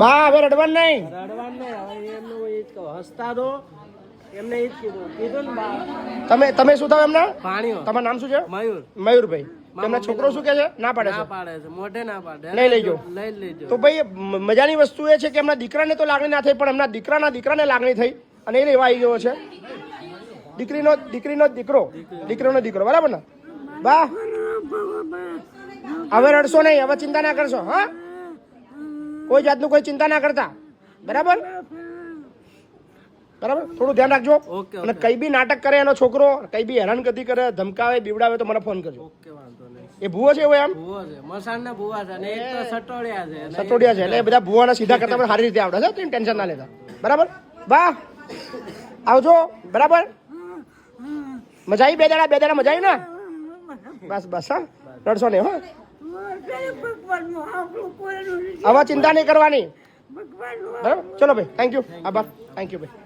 બા હવે રડવાનું નહીં. રડવાનું નહીં હવે એમનું એ જ કહું હસતા દો. એમને એ જ કીધું. કીધું ને બા. તમે તમે શું થાવ એમના? પાણી તમારું નામ શું છે? મયુર. મયુરભાઈ. તેમના છોકરો શું કે છે? ના પાડે ના પાડે છે. મોઢે ના પાડે. લઈ લેજો. લઈ લેજો. તો ભાઈ મજાની વસ્તુ એ છે કે એમના દીકરાને તો લાગણી ના થઈ પણ એમના દીકરાના દીકરાને લાગણી થઈ અને એ રેવા આવી ગયો છે. દીકરીનો દીકરીનો દીકરો. દીકરીનો દીકરો. બરાબર ને? બા. હવે રડશો નહીં. હવે ચિંતા ના કરશો હા? કોઈ જાતનું કોઈ ચિંતા ના કરતા. બરાબર? બરાબર? થોડું ધ્યાન રાખજો. અને કઈ બી નાટક કરે એનો છોકરો કઈ બી હેરાનગતિ કરે ધમકાવે બીવડાવે તો મને ફોન કરજો. એ ભૂવો છે એવો એમ? સટોડિયા છે. એટલે બધા ભૂવાના સીધા કરતા પણ સારી રીતે આવડે. છે ટેન્શન ના લેતા. બરાબર? વાહ! આવજો. બરાબર? મજા આવી? બે દાડા બે દાડા મજા આવી ને? બસ બસ હા. રડશો નહીં હો. હવે ચિંતા નહીં કરવાની. બરાબર ચલો ભાઈ થેન્ક યુ આભાર. થેન્ક યુ ભાઈ.